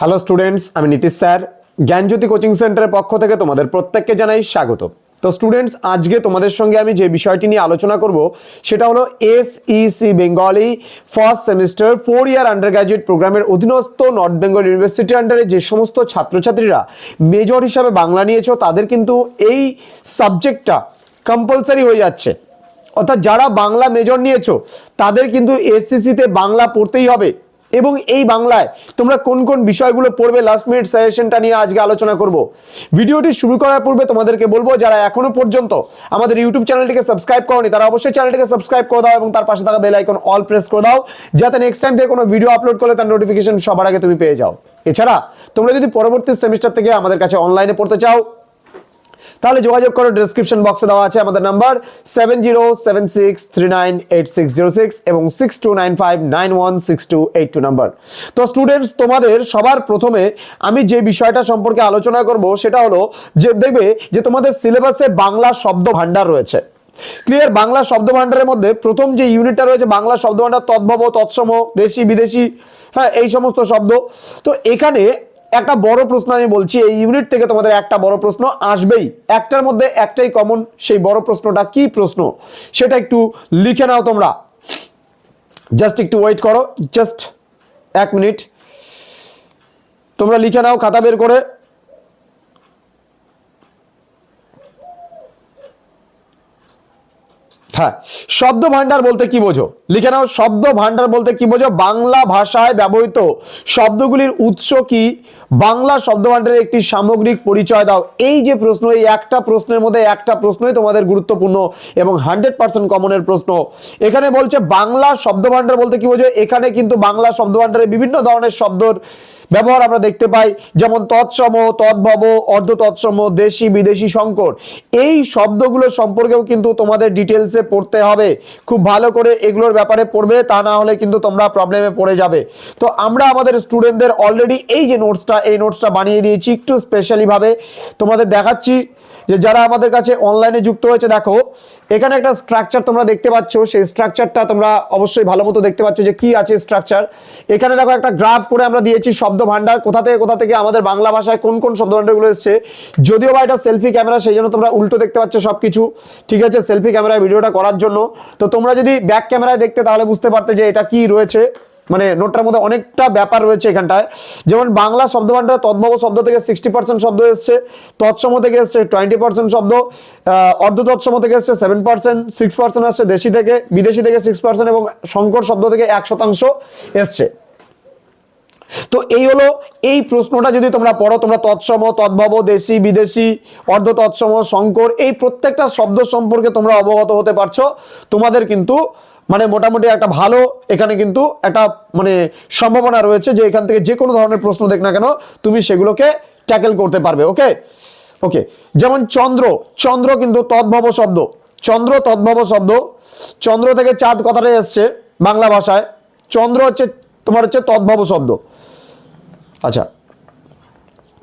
Hello students আমি Nitish sir জ্ঞানজ্যোতি coaching সেন্টারের পক্ষ থেকে তোমাদের প্রত্যেককে জানাই স্বাগত। তো স্টুডেন্টস আজকে তোমাদের সঙ্গে আমি যে বিষয়টি নিয়ে আলোচনা করব, সেটা হলো S EC Bengali first semester four year undergraduate প্রোগ্রামের অধীনস্থ নর্থ বেঙ্গল ইউনিভার্সিটি আন্ডারে যে সমস্ত ছাত্রছাত্রীরা মেজর হিসাবে বাংলা নিয়েছো, তাদের কিন্তু এই সাবজেক্টটা কম্পালসারি হয়ে যাচ্ছে। অর্থাৎ যারা বাংলা মেজর নিয়েছো, তাদের কিন্তু এসসিসিতে বাংলা পড়তেই হবে। এবং এই বাংলায় তোমরা কোন কোন বিষয়গুলো পড়বে? লাস্ট মিনিট সাজেশনটা নিয়ে আজকে আলোচনা করব। ভিডিওটি শুরু করার পূর্বে তোমাদেরকে বলব, যারা এখনও পর্যন্ত আমাদের ইউটিউব চ্যানেলটিকে সাবস্ক্রাইব করনি, তারা অবশ্যই চ্যানেলটিকে সাবস্ক্রাইব করে দাও এবং তার পাশে থাকা বেল আইকন অল প্রেস করে দাও, যাতে নেক্সট টাইম থেকে কোনো ভিডিও আপলোড করলে তার নোটিফিকেশন সবার আগে তুমি পেয়ে যাও। এছাড়া, তোমরা যদি পরবর্তী সেমিস্টার থেকে আমাদের কাছে অনলাইনে পড়তে চাও তাহলে যোগাযোগ করো ডিসক্রিপশন বক্সে দেওয়া আছে আমাদের number seven zero seven six three nine eight six zero six এবং six two nine five nine one six two eight two number তো স্টুডেন্টস তোমাদের সবার প্রথমে আমি যে বিষয়টা সম্পর্কে আলোচনা করব সেটা হলো যে দেখবে যে তোমাদের সিলেবাসে বাংলা শব্দ ভাণ্ডার রয়েছে। ক্লিয়ার বাংলা শব্দ ভাণ্ডারের মধ্যে প্রথম যে ইউনিটটা রয়েছে, বাংলা শব্দ ভাণ্ডার তদ্ভব, তৎসম, দেশি, বিদেশি হ্যাঁ এই সমস্ত শব্দ। তো এখানে একটা বড় প্রশ্ন আমি বলছি, এই ইউনিট থেকে তোমাদের একটা বড় প্রশ্ন আসবেই। একটার মধ্যে একটাই কমন সেই বড় প্রশ্নটা কি প্রশ্ন? সেটা একটু লিখে নাও তোমরা। জাস্ট একটু ওয়েট করো জাস্ট এক মিনিট তোমরা লিখে নাও খাতা বের করে। হ্যাঁ শব্দ ভান্ডার বলতে কি বোঝো? লিখে নাও, শব্দ ভান্ডার বলতে কি বোঝো? বাংলা ভাষায় ব্যবহৃত শব্দগুলির উৎস কি? বাংলা শব্দ ভান্ডারের একটি সামগ্রিক পরিচয় দাও। এই যে প্রশ্ন, এই একটা প্রশ্নের মধ্যে একটা প্রশ্নই তোমাদের গুরুত্বপূর্ণ এবং হান্ড্রেড পার্সেন্ট কমনের প্রশ্ন। এখানে বলছে বাংলা শব্দভাণ্ডার বলতে কি বোঝো এখানে কিন্তু বাংলা শব্দ ভান্ডারে বিভিন্ন ধরনের শব্দর ব্যবহার আমরা দেখতে পাই, যেমন তৎসম, তদ্ভব অর্ধ তৎসম দেশি, বিদেশি সংকট এই শব্দগুলো সম্পর্কেও কিন্তু তোমাদের ডিটেলসে পড়তে হবে। খুব ভালো করে এগুলোর ব্যাপারে পড়বে, তা না হলে কিন্তু তোমরা প্রবলেমে পড়ে যাবে। তো আমরা আমাদের স্টুডেন্টদের অলরেডি এই যে নোটসটা এই নোটসটা বানিয়ে দিয়েছি, একটু স্পেশালিভাবে তোমাদের দেখাচ্ছি। যে যারা আমাদের কাছে অনলাইনে যুক্ত হয়েছে, দেখো, এখানে একটা স্ট্রাকচার তোমরা দেখতে পাচ্ছ। সেই স্ট্রাকচারটা তোমরা অবশ্যই ভালো মতো দেখতে পাচ্ছ যে কি আছে স্ট্রাকচার এখানে দেখো একটা গ্রাফ করে আমরা দিয়েছি, শব্দ ভান্ডার, কোথা থেকে কোথা থেকে আমাদের বাংলা ভাষায় কোন কোন শব্দ ভান্ডারগুলো এসছে। যদিও বা এটা সেলফি ক্যামেরা সেই জন্য তোমরা উল্টো দেখতে পাচ্ছ সবকিছু। ঠিক আছে সেলফি ক্যামেরায় ভিডিওটা করার জন্য। তো তোমরা যদি ব্যাক ক্যামেরায় দেখতে, তাহলে বুঝতে পারতে যে এটা কি রয়েছে। মানে নোটটার মধ্যে অনেকটা ব্যাপার রয়েছে এখানটায়। যেমন বাংলা শব্দভাণ্ডার তদ্ভব শব্দ থেকে সিক্সটি পার্সেন্ট শব্দ এসছে, তৎসম থেকে এসছে টোয়েন্টি পার্সেন্ট শব্দ অর্ধ তৎসম থেকে এসছে সেভেন পার্সেন্ট সিক্স পার্সেন্ট আসছে দেশি থেকে, বিদেশি থেকে সিক্স পার্সেন্ট এবং সংকর শব্দ থেকে এক শতাংশ এসছে। তো এই হলো এই প্রশ্নটা যদি তোমরা পড়ো, তোমরা তৎসম, তদ্ভব, দেশি, বিদেশি অর্ধ তৎসম শঙ্কর এই প্রত্যেকটা শব্দ সম্পর্কে তোমরা অবগত হতে পারছ। তোমাদের কিন্তু মানে মোটামুটি একটা ভালো এখানে কিন্তু একটা মানে সম্ভাবনা রয়েছে যে এখান থেকে যে কোনো ধরনের প্রশ্ন দেখ না কেন, তুমি সেগুলোকে ট্যাকেল করতে পারবে ওকে ওকে যেমন চন্দ্র চন্দ্র কিন্তু তদ্ভব শব্দ, চন্দ্র তদ্ভব শব্দ, চন্দ্র থেকে চাঁদ কথাটাই এসছে বাংলা ভাষায়, চন্দ্র হচ্ছে তোমার হচ্ছে তদ্ভব শব্দ। আচ্ছা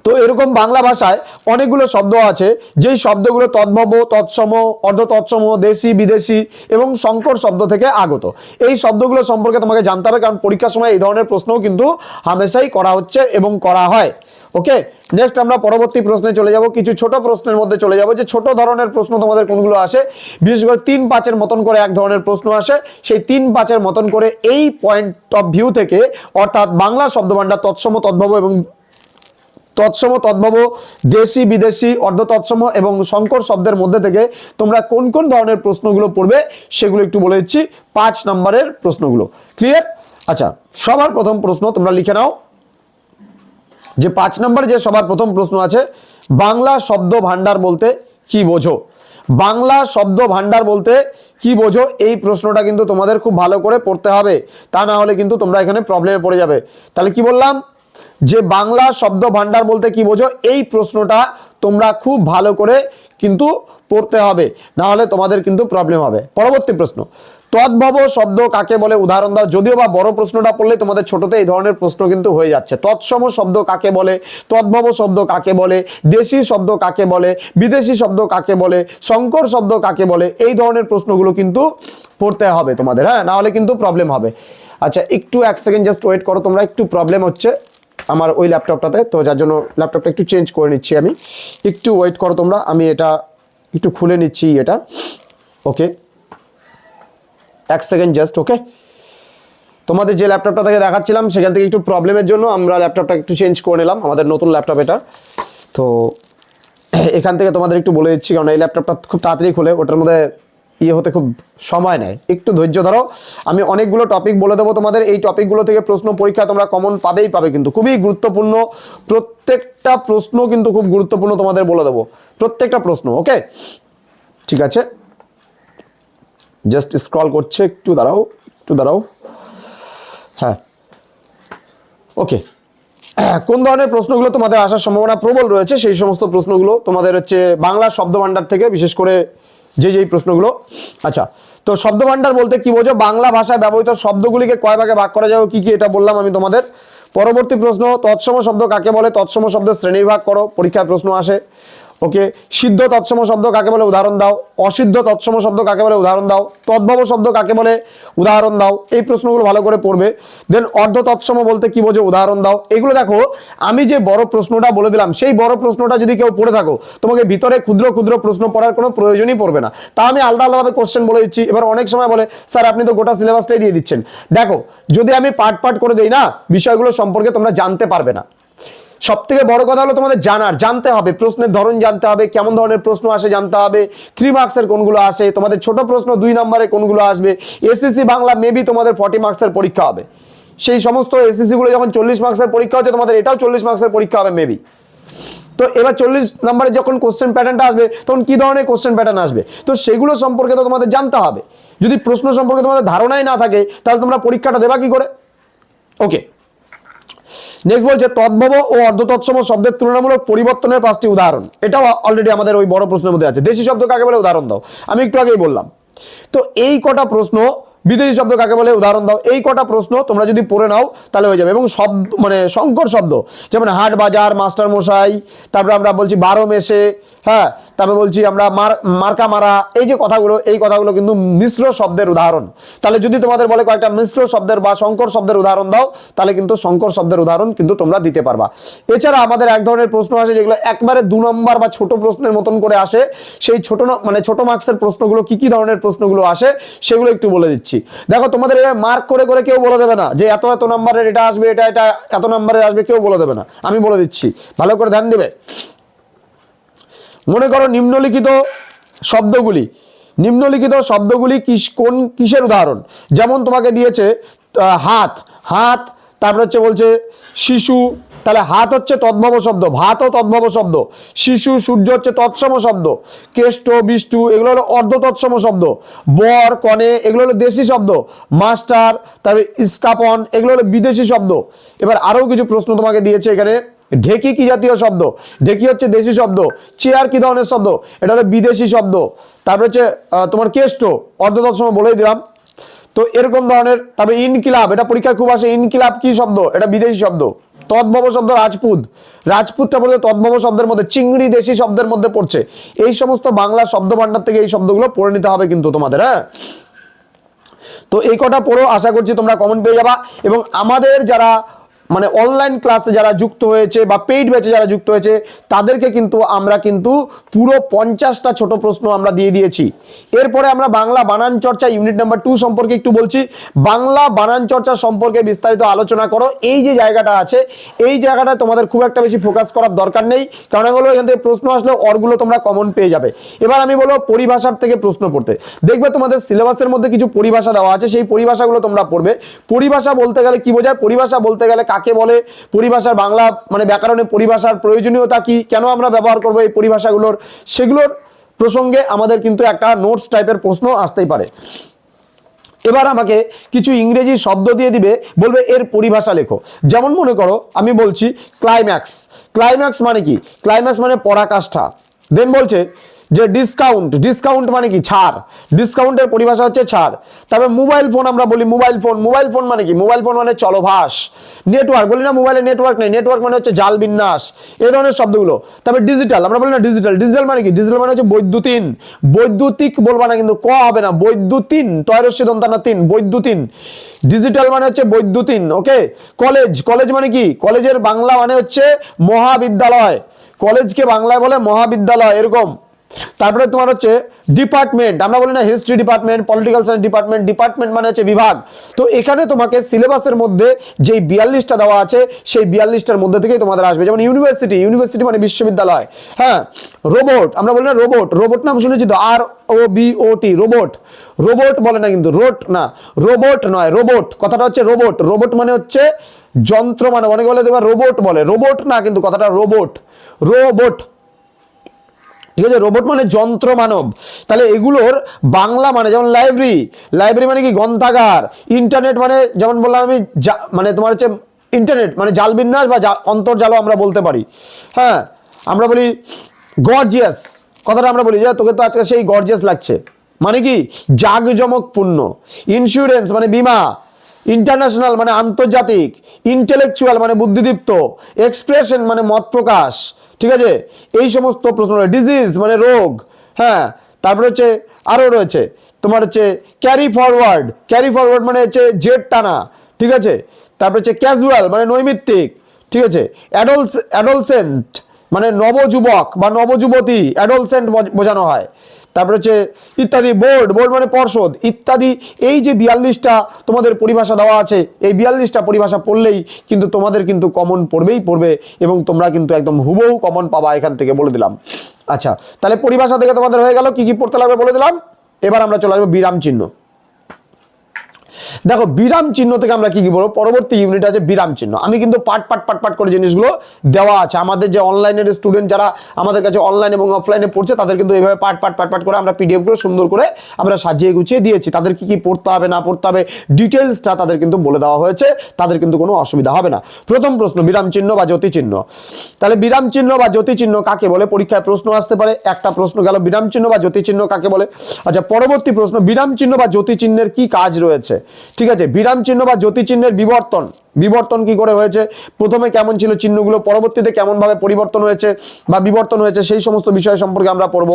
তো এরকম বাংলা ভাষায় অনেকগুলো শব্দ আছে। যেই শব্দগুলো তদ্ভব, তৎসম অর্ধ তৎসম দেশি, বিদেশি এবং সংকর শব্দ থেকে আগত। এই শব্দগুলো সম্পর্কে তোমাকে জানতে হবে, কারণ পরীক্ষার সময় এই ধরনের প্রশ্নও কিন্তু হামেশাই করা হচ্ছে এবং করা হয়। ওকে? নেক্সট আমরা পরবর্তী প্রশ্নে চলে যাব। কিছু ছোট প্রশ্নের মধ্যে চলে যাব যে ছোট ধরনের প্রশ্ন তোমাদের কোনগুলো আসে? বিশেষ করে তিন পাঁচের মতন করে এক ধরনের প্রশ্ন আসে। সেই তিন পাঁচের মতন করে এই পয়েন্ট অফ ভিউ থেকে, অর্থাৎ বাংলা শব্দভাণ্ডার তৎসম, তদ্ভব এবং তৎসম, তদ্ভব, দেশি, বিদেশি, অর্ধ তৎসম এবং সংকর শব্দের মধ্যে থেকে তোমরা কোন কোন ধরনের প্রশ্নগুলো পড়বে সেগুলো একটু বলে দিচ্ছি। পাঁচ নম্বরের প্রশ্নগুলো। ক্লিয়ার আচ্ছা সবার প্রথম প্রশ্ন তোমরা লিখে নাও। যে পাঁচ নম্বর যে সবার প্রথম প্রশ্ন আছে, বাংলা শব্দ ভাণ্ডার বলতে কি বোঝো? বাংলা শব্দ ভাণ্ডার বলতে কি বোঝো? এই প্রশ্নটা কিন্তু তোমাদের খুব ভালো করে পড়তে হবে। তা না হলে কিন্তু তোমরা এখানে প্রবলেমে পড়ে যাবে। তাহলে কি বললাম? যে বাংলা শব্দ ভাণ্ডার বলতে কি বোঝো, এই প্রশ্নটা তোমরা খুব ভালো করে কিন্তু পড়তে হবে, না হলে তোমাদের কিন্তু প্রবলেম হবে। পরবর্তী প্রশ্ন, তদ্ভব শব্দ কাকে বলে? উদাহরণ দাও, যদিও বা বড় প্রশ্নটা পড়লে তোমাদের ছোটতে এই ধরনের প্রশ্ন কিন্তু হয়ে যাচ্ছে। তৎসম শব্দ কাকে বলে? তদ্ভব শব্দ কাকে বলে? দেশি শব্দ কাকে বলে? বিদেশি শব্দ কাকে বলে? সংকর শব্দ কাকে বলে? এই ধরনের প্রশ্নগুলো কিন্তু পড়তে হবে তোমাদের হ্যাঁ? না হলে কিন্তু প্রবলেম হবে। আচ্ছা একটু এক সেকেন্ড জাস্ট ওয়েট করো, তোমরা একটু প্রবলেম হচ্ছে। আমার ওই ল্যাপটপটাতে তো যার জন্য ল্যাপটপটা একটু চেঞ্জ করে নিচ্ছি আমি। একটু ওয়েট করো তোমরা, আমি এটা একটু খুলে নিচ্ছি এটা। ওকে এক সেকেন্ড জাস্ট ওকে তোমাদের যে ল্যাপটপটা থেকে দেখাচ্ছিলাম, সেখান থেকে একটু প্রবলেমের জন্য আমরা ল্যাপটপটা একটু চেঞ্জ করে নিলাম, আমাদের নতুন ল্যাপটপ এটা। তো এখান থেকে তোমাদের একটু বলে দিচ্ছি, কারণ এই ল্যাপটপটা খুব তাড়াতাড়ি খুলে, ওটার মধ্যে ইয়ে হতে খুব সময় নেয়। একটু ধৈর্য ধরো। আমি অনেকগুলো টপিক বলে দেবো তোমাদের। এই টপিকগুলো থেকে প্রশ্ন পরীক্ষা তোমরা কমন পাবেই পাবে কিন্তু। খুবই গুরুত্বপূর্ণ। প্রত্যেকটা প্রশ্ন কিন্তু খুব গুরুত্বপূর্ণ তোমাদের বলে দেবো। প্রত্যেকটা প্রশ্ন ওকে ঠিক আছে? জাস্ট স্ক্রল করছে, একটু দাঁড়াও একটু দাঁড়াও। হ্যাঁ। ওকে কোন ধরনের প্রশ্নগুলো তোমাদের আসার সম্ভাবনা প্রবল রয়েছে, সেই সমস্ত প্রশ্নগুলো তোমাদের হচ্ছে বাংলা শব্দ ভাণ্ডার থেকে, বিশেষ করে যে যেই প্রশ্নগুলো। আচ্ছা তো শব্দ ভাণ্ডার বলতে কি বোঝো? বাংলা ভাষায় ব্যবহৃত শব্দগুলিকে কয় ভাগে ভাগ করা যাবে কি কি এটা বললাম আমি তোমাদের। পরবর্তী প্রশ্ন, তৎসম শব্দ কাকে বলে? তৎসম শব্দের শ্রেণীবিভাগ করো, পরীক্ষায় প্রশ্ন আসে। ওকে সিদ্ধ তৎসম শব্দ কাকে বলে? উদাহরণ দাও। অসিদ্ধ তৎসম শব্দ কাকে বলে? উদাহরণ দাও। তদ্ভব শব্দ কাকে বলে? উদাহরণ দাও। এই প্রশ্নগুলো ভালো করে পড়বে। দেন অর্ধ তৎসম বলতে কি বোঝো? উদাহরণ দাও। এগুলো দেখো, আমি যে বড় প্রশ্নটা বলে দিলাম, সেই বড় প্রশ্নটা যদি কেউ পড়ে থাকো, তোমাকে ভিতরে ক্ষুদ্র ক্ষুদ্র প্রশ্ন পড়ার কোনো প্রয়োজনই পড়বে না। তা আমি আলাদা আলাদাভাবে কোশ্চেন বলে দিচ্ছি। এবার অনেক সময় বলে, স্যার, আপনি তো গোটা সিলেবাসটাই দিয়ে দিচ্ছেন। দেখো, যদি আমি পার্ট পার্ট করে দিই না, বিষয়গুলো সম্পর্কে তোমরা জানতে পারবে না। সব থেকে বড় কথা হলো তোমাদের জানার, জানতে হবে, প্রশ্নের ধরন জানতে হবে, কেমন ধরনের প্রশ্ন আসে জানতে হবে থ্রি মার্কসের কোনগুলো আসে, তোমাদের ছোট প্রশ্ন দুই নম্বরে কোনগুলো আসবে এসএসসি বাংলা মেবি তোমাদের ফর্টি মার্কসের পরীক্ষা হবে। সেই সমস্ত এসএসসি গুলো যখন চল্লিশ মার্কসের পরীক্ষা হচ্ছে, তোমাদের এটাও চল্লিশ মার্কসের পরীক্ষা হবে মেবি তো এবার চল্লিশ নম্বরে যখন কোশ্চেন প্যাটার্নটা আসবে, তখন কি ধরনের কোশ্চেন প্যাটার্ন আসবে? তো সেগুলো সম্পর্কে তো তোমাদের জানতে হবে। যদি প্রশ্ন সম্পর্কে তোমাদের ধারণাই না থাকে, তাহলে তোমরা পরীক্ষাটা দেবা কি করে? ওকে নেক্সট বলছে, তদ্ভব ও অর্ধতৎসম শব্দের তুলনামূলক পরিবর্তনের পাঁচটি উদাহরণ। এটাও অলরেডি আমাদের ওই বড় প্রশ্নের মধ্যে আছে। দেশি শব্দ কাকে বলে? উদাহরণ দাও। আমি একটু আগেই বললাম। তো এই কটা প্রশ্ন, বিদেশি শব্দ কাকে বলে? উদাহরণ দাও। এই কটা প্রশ্ন তোমরা যদি পড়ে নাও, তাহলে হয়ে যাবে। এবং শব্দ মানে সংকর শব্দ, যেমন হাট বাজার মাস্টার মশাই তারপরে আমরা বলছি বারো মেসে হ্যাঁ তারপরে বলছি আমরা মার, মার্কা মারা, এই যে কথাগুলো, এই কথাগুলো কিন্তু মিশ্র শব্দের উদাহরণ। তাহলে যদি তোমাদের বলে কয়েকটা মিশ্র শব্দের বা সংকর শব্দের উদাহরণ দাও, তাহলে কিন্তু সংকর শব্দের উদাহরণ কিন্তু তোমরা দিতে পারবা। এছাড়া আমাদের এক ধরনের প্রশ্ন আসে যেগুলো একবারে দু নম্বর বা ছোট প্রশ্নের মতন করে আসে। সেই ছোট মানে ছোট মার্কসের প্রশ্নগুলো কি কি ধরনের প্রশ্নগুলো আসে, সেগুলো একটু বলে দিচ্ছি। দেখো, তোমাদের মার্ক করে করে কেউ বলে দেবে না যে এত এত নম্বরের এটা আসবে, এটা এটা এত নম্বরের আসবে, কেউ বলে দেবে না। আমি বলে দিচ্ছি। ভালো করে ধ্যান দেবে। মনে করো নিম্নলিখিত শব্দগুলি। নিম্নলিখিত শব্দগুলি কিস, কোন কিসের উদাহরণ? যেমন তোমাকে দিয়েছে হাত। হাত, তারপরে হচ্ছে বলছে শিশু, তাহলে হাত হচ্ছে তদ্ভব শব্দ, ভাতও তদ্ভব শব্দ, শিশু, সূর্য হচ্ছে তৎসম শব্দ, কেষ্ট, বিষ্টু, এগুলো হলো অর্ধ তৎসম শব্দ, বর, কনে, এগুলো হলো দেশি শব্দ, মাস্টার, তারপরে স্থাপন, এগুলো হলো বিদেশি শব্দ। এবার আরও কিছু প্রশ্ন তোমাকে দিয়েছে এখানে। ঢেকি কি জাতীয় শব্দ? ঢেকি হচ্ছে দেশি শব্দ। চেয়ার কি ধরনের শব্দ? এটা হলো বিদেশি শব্দ। তারপর হচ্ছে তোমার কেষ্ট। অর্ধতৎ সময় বলেই দিলাম। তো এরকম ধরনের, তারপরে ইনকিলাব, এটা পরীক্ষায় খুব আসে, ইনকিলাব কি শব্দ? এটা বিদেশি শব্দ। তদ্ভব শব্দ রাজপুত। রাজপুতটা বলতে তদ্ভব শব্দের মধ্যে, চিংড়ি দেশি শব্দের মধ্যে পড়ছে। এই সমস্ত বাংলা শব্দ ভাণ্ডার থেকে এই শব্দগুলো পড়ে নিতে হবে কিন্তু তোমাদের হ্যাঁ? তো এই কটা পড়ো, আশা করছি তোমরা কমেন্ট পেয়ে যাবা। এবং আমাদের যারা মানে অনলাইন ক্লাসে যারা যুক্ত হয়েছে বা পেইড ব্যাচে যারা যুক্ত হয়েছে, তাদেরকে কিন্তু আমরা কিন্তু পুরো পঞ্চাশটা ছোট প্রশ্ন আমরা দিয়ে দিয়েছি। এরপরে আমরা বাংলা বানান চর্চা ইউনিট নাম্বার টু সম্পর্কে একটু বলছি। বাংলা বানান চর্চা সম্পর্কে বিস্তারিত আলোচনা করো। এই যে জায়গাটা আছে, এই জায়গাটা তোমাদের খুব একটা বেশি ফোকাস করার দরকার নেই। কারণ আমি হলো এখান থেকে প্রশ্ন আসলে অরগুলো তোমরা কমন পেয়ে যাবে। এবার আমি বলব পরিভাষার থেকে প্রশ্ন পড়তে। দেখবে তোমাদের সিলেবাসের মধ্যে কিছু পরিভাষা দেওয়া আছে, সেই পরিভাষাগুলো তোমরা পড়বে। পরিভাষা বলতে গেলে কি বোঝায়? পরিভাষা বলতে গেলে কাকে বলে, পরিভাষার বাংলা মানে ব্যাকরণে পরিভাষার প্রয়োজনীয়তা কি, কেন আমরা ব্যবহার করব এই পরিভাষাগুলোর, সেগুলোর প্রসঙ্গে আমাদের কিন্তু একটা নোটস টাইপের প্রশ্ন আসতেই পারে। এবার আমাকে কিছু ইংরেজি শব্দ দিয়ে দিবে, বলবে এর পরিভাষা লেখো। যেমন মনে করো, আমি বলছি ক্লাইম্যাক্স ক্লাইম্যাক্স মানে কি? ক্লাইম্যাক্স মানে পরাকাষ্ঠা। দেন বলছে যে ডিসকাউন্ট ডিসকাউন্ট মানে কি? ছাড়। ডিসকাউন্টের পরিভাষা হচ্ছে ছাড়। তবে মোবাইল ফোন আমরা বলি মোবাইল ফোন মোবাইল ফোন মানে কি? মোবাইল ফোন মানে চলভাস। নেটওয়ার্ক বলি না মোবাইলে নেটওয়ার্ক নেই। নেটওয়ার্ক মানে হচ্ছে জাল বিন্যাস। এই ধরনের শব্দগুলো। তবে ডিজিটাল আমরা বলি না ডিজিটাল ডিজিটাল মানে কি? ডিজিটাল মানে হচ্ছে বৈদ্যুতিন। বৈদ্যুতিক বলবা না কিন্তু ক হবে না। বৈদ্যুতিন তয়রস্যি দন্তানা তিন বৈদ্যুতিন। ডিজিটাল মানে হচ্ছে বৈদ্যুতিন ওকে কলেজ কলেজ মানে কি? কলেজের বাংলা মানে হচ্ছে মহাবিদ্যালয়। কলেজকে বাংলায় বলে মহাবিদ্যালয়, এরকম। তারপরে তোমার হচ্ছে ডিপার্টমেন্ট আমরা বলি না history department political science department department মানে হচ্ছে বিভাগ। তো এখানে তোমাকে সিলেবাসের মধ্যে যেই বিয়াল্লিশটা দেওয়া আছে, সেই বিয়াল্লিশটার মধ্যে থেকেই তোমাদের আসবে। যেমন ইউনিভার্সিটি ইউনিভার্সিটি মানে বিশ্ববিদ্যালয়। হ্যাঁ রোবট আমরা বলি না রোবট রোবট নাম শুনেছি তো? R O B O T robot robot বলে না কিন্তু রোট না রোবট নয় রোবট কথাটা হচ্ছে রোবট রোবট মানে হচ্ছে যন্ত্র মানে অনেকে বলে দেবা রোবট বলে রোবট না কিন্তু কথাটা রোবট রোবট ঠিক আছে? রোবট মানে যন্ত্র মানব। তাহলে এগুলোর বাংলা মানে যেমন লাইব্রেরি লাইব্রেরি মানে কি? গ্রন্থাগার। ইন্টারনেট মানে যেমন বললাম আমি মানে তোমার হচ্ছে ইন্টারনেট মানে জাল বিন্যাস বা অন্তর্জালও আমরা বলতে পারি। হ্যাঁ? আমরা বলি গর্জিয়াস কথাটা আমরা বলি যে, তোকে তো আজকে সেই গর্জিয়াস লাগছে। মানে কি? জাঁকজমকপূর্ণ ইন্স্যুরেন্স মানে বীমা। ইন্টারন্যাশনাল মানে আন্তর্জাতিক। ইন্টেলেকচুয়াল মানে বুদ্ধিদীপ্ত। এক্সপ্রেশন মানে মত প্রকাশ। ঠিক আছে? এই সমস্ত প্রশ্ন ডিজিজ মানে রোগ হ্যাঁ? তারপরে হচ্ছে আরও রয়েছে। তোমার হচ্ছে ক্যারি ফরওয়ার্ড ক্যারি ফরওয়ার্ড মানে হচ্ছে জেট টানা, ঠিক আছে? তারপরে হচ্ছে ক্যাজুয়াল মানে নৈমিত্তিক, ঠিক আছে? অ্যাডলস অ্যাডলসেন্ট মানে নবযুবক বা নবযুবতী অ্যাডলসেন্ট বোঝানো হয়। তারপরে হচ্ছে ইত্যাদি, বোর্ড বোর্ড মানে পর্ষদ, ইত্যাদি, এই যে বিয়াল্লিশটা তোমাদের পরিভাষা দেওয়া আছে, এই বিয়াল্লিশটা পরিভাষা পড়লেই কিন্তু তোমাদের কিন্তু কমন পড়বেই পড়বে এবং তোমরা কিন্তু একদম হুবহু কমন পাবা এখান থেকে বলে দিলাম। আচ্ছা তাহলে পরিভাষা থেকে তোমাদের হয়ে গেল, কি কি পড়তে লাগবে বলে দিলাম? এবার আমরা চলে আসব বিরাম চিহ্ন। দেখো, বিরাম চিহ্ন থেকে আমরা কি কি বলব? পরবর্তী ইউনিট আছে বিরাম চিহ্ন। আমি কিন্তু পাট পাট পাট পাট করে জিনিসগুলো দেওয়া আছে। আমাদের যে অনলাইনের স্টুডেন্ট যারা আমাদের কাছে অনলাইন এবং অফলাইনে পড়ছে, তাদের কিন্তু এইভাবে পাট পাট পাট পাট করে আমরা পিডিএফগুলো সুন্দর করে আমরা সাজিয়ে গুছিয়ে দিয়েছি। তাদের কি কি পড়তে হবে, না পড়তে হবে ডিটেলসটা তাদের কিন্তু বলে দেওয়া হয়েছে। তাদের কিন্তু কোনো অসুবিধা হবে না। প্রথম প্রশ্ন, বিরাম চিহ্ন বা জ্যোতি চিহ্ন? তাহলে বিরাম চিহ্ন বা জ্যোতি চিহ্ন কাকে বলে? পরীক্ষায় প্রশ্ন আসতে পারে। একটা প্রশ্ন গেল, বিরাম চিহ্ন বা জ্যোতি চিহ্ন কাকে বলে? আচ্ছা পরবর্তী প্রশ্ন, বিরাম চিহ্ন বা জ্যোতি চিহ্নের কি কাজ রয়েছে? ঠিক আছে, বিরাম চিহ্ন বা জ্যোতি চিহ্নের বিবর্তন। বিবর্তন কি করে হয়েছে? প্রথমে কেমন ছিল চিহ্নগুলো, পরবর্তীতে কেমন ভাবে পরিবর্তন হয়েছে বা বিবর্তন হয়েছে, সেই সমস্ত বিষয় সম্পর্কে আমরা পড়ব।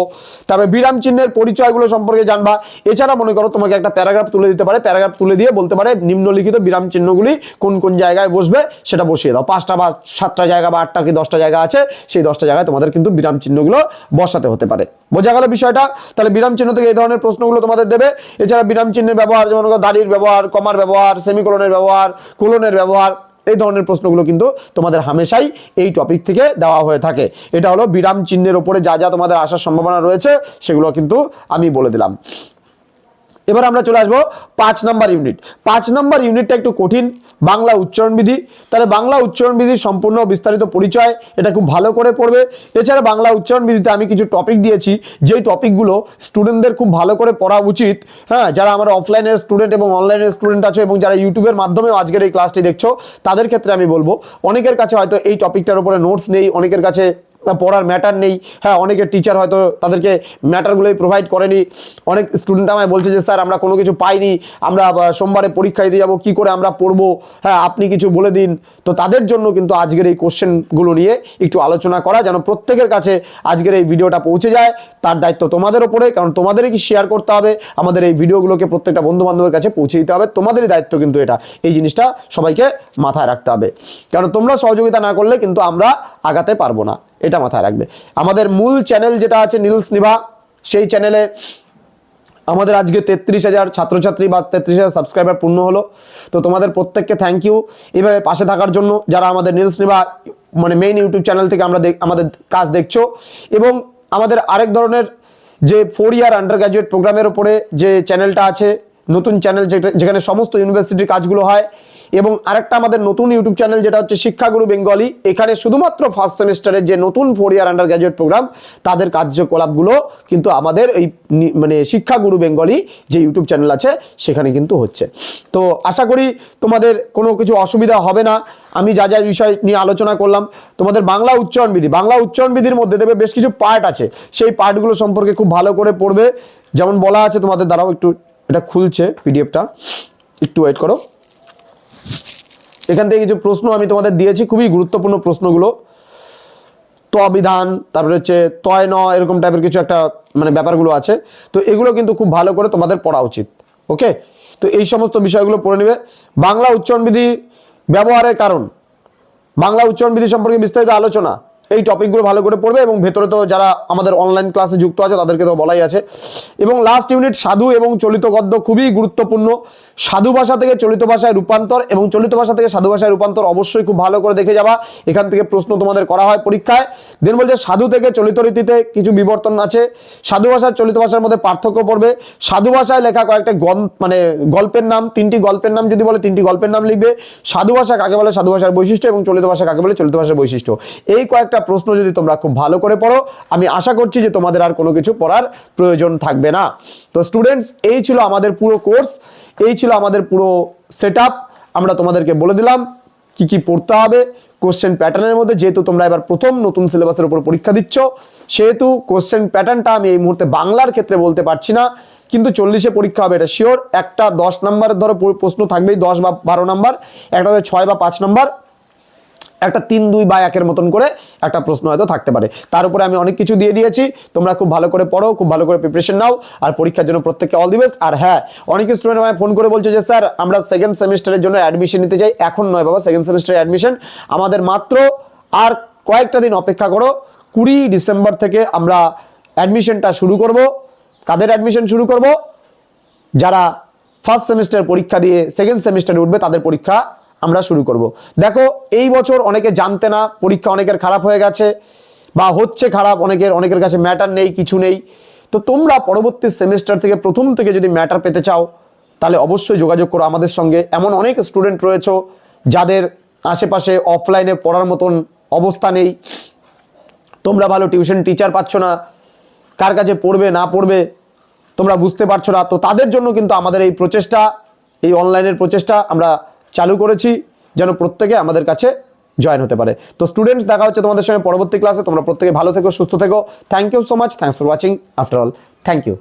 তবে বিরাম চিহ্নের পরিচয়গুলো সম্পর্কে জানবা। এছাড়া মনে করো, তোমাকে একটা প্যারাগ্রাফ তুলে দিতে পারে। প্যারাগ্রাফ তুলে দিয়ে বলতে পারে, নিম্নলিখিত বিরাম চিহ্নগুলি কোন কোন জায়গায় বসবে সেটা বসিয়ে দাও। পাঁচটা বা সাতটা জায়গা বা আটটা কি দশটা জায়গা আছে, সেই দশটা জায়গায় তোমাদের কিন্তু বিরাম চিহ্নগুলো বসাতে হতে পারে। বোঝা গেল বিষয়টা? তাহলে বিরাম চিহ্ন থেকে এই ধরনের প্রশ্নগুলো তোমাদের দেবে। এছাড়া বিরাম চিহ্নের ব্যবহার, যেমন দাড়ির ব্যবহার কমার ব্যবহার সেমিকোলনের ব্যবহার কোলনের ব্যবহার, এই ধরনের প্রশ্নগুলো কিন্তু তোমাদের হামেশাই এই টপিক থেকে দেওয়া হয়ে থাকে। এটা হলো বিরাম চিহ্নের ওপরে যা যা তোমাদের আসার সম্ভাবনা রয়েছে, সেগুলো কিন্তু আমি বলে দিলাম। এবার আমরা চলে আসব পাঁচ নম্বর ইউনিট। পাঁচ নম্বর ইউনিটটা একটু কঠিন, বাংলা উচ্চারণ বিধি। তাহলে বাংলা উচ্চারণ বিধির সম্পূর্ণ বিস্তারিত পরিচয় এটা খুব ভালো করে পড়বে। এছাড়া বাংলা উচ্চারণ বিধিতে আমি কিছু টপিক দিয়েছি, যেই টপিকগুলো স্টুডেন্টদের খুব ভালো করে পড়া উচিত। হ্যাঁ যারা আমার অফলাইনের স্টুডেন্ট এবং অনলাইনের স্টুডেন্ট আছো এবং যারা ইউটিউবের মাধ্যমেও আজকের এই ক্লাসটি দেখছ, তাদের ক্ষেত্রে আমি বলব, অনেকের কাছে হয়তো এই টপিকটার উপরে নোটস নেই, অনেকের কাছে পড়ার ম্যাটার নেই। হ্যাঁ অনেকের টিচার হয়তো তাদেরকে ম্যাটারগুলোই প্রোভাইড করেনি। অনেক স্টুডেন্ট আমায় বলছে যে, স্যার, আমরা কোনো কিছু পাইনি। আমরা সোমবারে পরীক্ষা দিতে যাব, কী করে আমরা পড়ব? হ্যাঁ আপনি কিছু বলে দিন। তো তাদের জন্য কিন্তু আজকের এই কোশ্চেনগুলো নিয়ে একটু আলোচনা করা, যেন প্রত্যেকের কাছে আজকের এই ভিডিওটা পৌঁছে যায়। তার দায়িত্ব তোমাদের ওপরে, কারণ তোমাদেরই কি শেয়ার করতে হবে? আমাদের এই ভিডিওগুলোকে প্রত্যেকটা বন্ধু বান্ধবের কাছে পৌঁছে দিতে হবে। তোমাদেরই দায়িত্ব কিন্তু এটা। এই জিনিসটা সবাইকে মাথায় রাখতে হবে। কারণ তোমরা সহযোগিতা না করলে কিন্তু আমরা আগাতে পারব না। এটা মাথায় রাখবে। আমাদের মূল চ্যানেল যেটা আছে নীলস নিভা, সেই চ্যানেলে আমাদের আজকে তেত্রিশ হাজার ছাত্রছাত্রী বা তেত্রিশ হাজার সাবস্ক্রাইবার পূর্ণ হলো। তো তোমাদের প্রত্যেককে থ্যাংক ইউ এইভাবে পাশে থাকার জন্য যারা আমাদের নীলস নিভা মানে মেইন ইউটিউব চ্যানেল থেকে আমরা আমাদের কাজ দেখছ এবং আমাদের আরেক ধরনের যে ফোর ইয়ার আন্ডার গ্র্যাজুয়েট প্রোগ্রামের ওপরে যে চ্যানেলটা আছে নতুন চ্যানেল যেখানে সমস্ত ইউনিভার্সিটির কাজগুলো হয়। এবং আরেকটা আমাদের নতুন ইউটিউব চ্যানেল যেটা হচ্ছে শিক্ষাগুরু বেঙ্গলি। এখানে শুধুমাত্র ফার্স্ট সেমিস্টারের যে নতুন four year under graduate programme তাদের কার্যকলাপগুলো কিন্তু আমাদের এই মানে শিক্ষাগুরু বেঙ্গলি যে ইউটিউব চ্যানেল আছে, সেখানে কিন্তু হচ্ছে। তো আশা করি তোমাদের কোনো কিছু অসুবিধা হবে না। আমি যা যা বিষয় নিয়ে আলোচনা করলাম, তোমাদের বাংলা উচ্চারণ বিধি বাংলা উচ্চারণ বিধির মধ্যে দেবে বেশ কিছু পার্ট আছে। সেই পার্টগুলো সম্পর্কে খুব ভালো করে পড়বে। যেমন বলা আছে তোমাদের দ্বারাও একটু এটা খুলছে পিডিএফটা একটু ওয়েট করো। এখান থেকে কিছু প্রশ্ন আমি তোমাদের দিয়েছি, খুবই গুরুত্বপূর্ণ প্রশ্নগুলো। ত বিধান তারপরে হচ্ছে তয় ন, এরকম টাইপের কিছু একটা মানে ব্যাপারগুলো আছে। তো এগুলো কিন্তু খুব ভালো করে তোমাদের পড়া উচিত। ওকে তো এই সমস্ত বিষয়গুলো পড়ে নেবে। বাংলা উচ্চারণ বিধি ব্যবহারের কারণ। বাংলা উচ্চারণ বিধি সম্পর্কে বিস্তারিত আলোচনা। এই টপিকগুলো ভালো করে পড়বে এবং ভেতরে তো যারা আমাদের অনলাইন ক্লাসে যুক্ত আছে, তাদেরকে তো বলাই আছে। এবং লাস্ট ইউনিট সাধু এবং চলিত গদ্য খুবই গুরুত্বপূর্ণ। সাধু ভাষা থেকে চলিত ভাষায় রূপান্তর এবং চলিত ভাষা থেকে সাধু ভাষায় রূপান্তর অবশ্যই খুব ভালো করে দেখে যাবা। এখান থেকে প্রশ্ন তোমাদের করা হয় পরীক্ষায়। দেন বলছে, সাধু থেকে চলিত রীতিতে কিছু বিবর্তন আছে। সাধু ভাষার চলিত ভাষার মধ্যে পার্থক্য পড়বে। সাধু ভাষায় লেখা কয়েকটা মানে গল্পের নাম, তিনটি গল্পের নাম যদি বলে, তিনটি গল্পের নাম লিখবে। সাধু ভাষা কাকে বলে? সাধু ভাষার বৈশিষ্ট্য এবং চলিত ভাষা কাকে বলে? চলিত ভাষার বৈশিষ্ট্য। এই কয়েকটা প্রশ্ন যদি তোমরা খুব ভালো করে পড়ো, আমি আশা করছি যে তোমাদের আর কোনো কিছু পড়ার প্রয়োজন থাকবে না। তো স্টুডেন্টস এই ছিল আমাদের পুরো কোর্স এই ছিল আমাদের পুরো সেট আমরা তোমাদেরকে বলে দিলাম কি কি পড়তে হবে কোশ্চেন প্যাটার্নের মধ্যে। যেহেতু তোমরা এবার প্রথম নতুন সিলেবাসের উপর পরীক্ষা দিচ্ছ, সেহেতু কোশ্চেন প্যাটার্নটা আমি এই মুহূর্তে বাংলার ক্ষেত্রে বলতে পারছি না। কিন্তু চল্লিশে পরীক্ষা হবে, এটা শিওর একটা দশ নাম্বারের ধরো প্রশ্ন থাকবেই, দশ বা বারো নাম্বার একটা ছয় বা পাঁচ নাম্বার একটা তিন, দুই বা একের মতন করে একটা প্রশ্ন হয়তো থাকতে পারে। তার উপরে আমি অনেক কিছু দিয়ে দিয়েছি। তোমরা খুব ভালো করে পড়ো, খুব ভালো করে প্রিপারেশন নাও, আর পরীক্ষার জন্য প্রত্যেককে অল দি বেস্ট আর হ্যাঁ অনেক স্টুডেন্ট আমায় ফোন করে বলছে যে স্যার আমরা সেকেন্ড সেমিস্টারের জন্য অ্যাডমিশন নিতে চাই। এখন নয় বাবা সেকেন্ড সেমিস্টারের অ্যাডমিশন আমাদের মাত্র আর কয়েকটা দিন অপেক্ষা করো। কুড়ি ডিসেম্বর থেকে আমরা অ্যাডমিশনটা শুরু করব। কাদের অ্যাডমিশন শুরু করব? যারা ফার্স্ট সেমিস্টার পরীক্ষা দিয়ে সেকেন্ড সেমিস্টারে উঠবে, তাদের পরীক্ষা আমরা শুরু করব। দেখো, এই বছর অনেকে জানতে না, পরীক্ষা অনেকের খারাপ হয়ে গেছে, বা হচ্ছে খারাপ, অনেকের অনেকের কাছে ম্যাটার নেই, কিছু নেই। তো তোমরা পরবর্তী সেমিস্টার থেকে, প্রথম থেকে যদি ম্যাটার পেতে চাও, তাহলে অবশ্যই যোগাযোগ করো আমাদের সঙ্গে। এমন অনেক স্টুডেন্ট রয়েছে, যাদের আশেপাশে অফলাইনে পড়ার মতন অবস্থা নেই। তোমরা ভালো টিউশন টিচার পাচ্ছ না, কার কাছে পড়বে, না পড়বে, তোমরা বুঝতে পারছ না। তো তাদের জন্য কিন্তু আমাদের এই প্রচেষ্টা, এই অনলাইনের প্রচেষ্টা, আমরা চালু করেছি যেন প্রত্যেকে আমাদের কাছে জয়েন হতে পারে। তো স্টুডেন্টস দেখা হচ্ছে তোমাদের সঙ্গে পরবর্তী ক্লাসে তোমরা প্রত্যেকে ভালো থেকো, সুস্থ থেকো। Thank you so much thanks for watching after all thank you